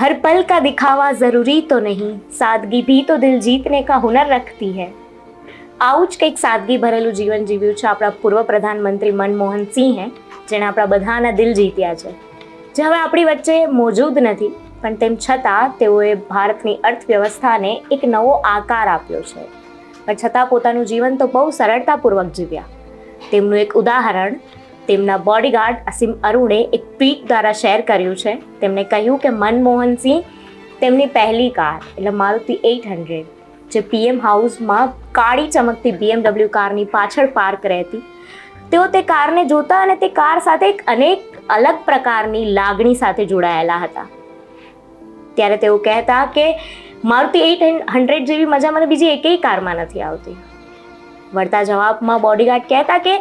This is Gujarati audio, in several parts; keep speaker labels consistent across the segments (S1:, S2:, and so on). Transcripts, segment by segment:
S1: हर पल का दिखावा ज़रूरी तो नहीं सादगी भी तो दिल जीतने का हुनर रखती है આવું જ કંઈક સાદગી ભરેલું જીવન જીવ્યું છે આપણા પૂર્વ પ્રધાનમંત્રી મનમોહન સિંહે જેણે આપણા બધાના દિલ જીત્યા છે જે હવે આપણી વચ્ચે મોજૂદ નથી પણ તેમ છતાં તેઓએ ભારતની અર્થવ્યવસ્થાને એક નવો આકાર આપ્યો છે પણ છતાં પોતાનું જીવન તો બહુ સરળતાપૂર્વક જીવ્યા તેમનું એક ઉદાહરણ તેમના બોડીગાર્ડ અસીમ અરુણે એક ટ્વીટ દ્વારા શેર કર્યું છે. તેમણે કહ્યું કે મનમોહન સિંહ તેમની પહેલી કાર, એટલે મારુતિ એઇટ હંડ્રેડ, જે પીએમ હાઉસમાં કાળી ચમકતી બીએમડબલ્યુ કારની પાછળ પાર્ક રહેતી. તેઓ તે કારને જોતા અને તે કાર સાથે એક અનેક અલગ પ્રકારની લાગણી સાથે જોડાયેલા હતા. ત્યારે તેઓ કહેતા કે, મારુતિ એઇટ હંડ્રેડ જેવી મજા મને બીજી એકેય કારમાં નથી આવતી. વળતા જવાબમાં બોડીગાર્ડ કહેતા કે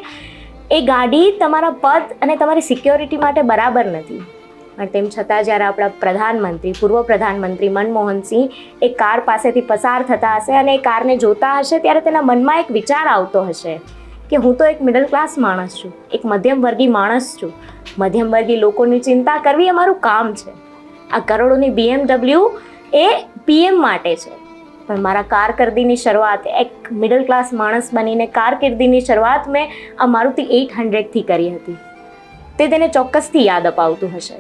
S1: એ ગાડી તમારા પદ અને તમારી સિક્યોરિટી માટે બરાબર નથી. પણ તેમ છતાં જ્યારે આપણા પ્રધાનમંત્રી, પૂર્વ પ્રધાનમંત્રી મનમોહન સિંહ એ કાર પાસેથી પસાર થતા હશે અને એ કારને જોતા હશે, ત્યારે તેના મનમાં એક વિચાર આવતો હશે કે હું તો એક મિડલ ક્લાસ માણસ છું, એક મધ્યમ વર્ગી માણસ છું. મધ્યમવર્ગી લોકોની ચિંતા કરવી એ મારું કામ છે. આ કરોડોની બીએમડબલ્યુ એ પીએમ માટે છે. પણ મારા કારકિર્દીની શરૂઆત એક મિડલ ક્લાસ માણસ બનીને કારકિર્દીની શરૂઆત મેં આ મારુતિ એઇટ હંડ્રેડથી કરી હતી. તે તેને ચોક્કસથી યાદ અપાવતું હશે.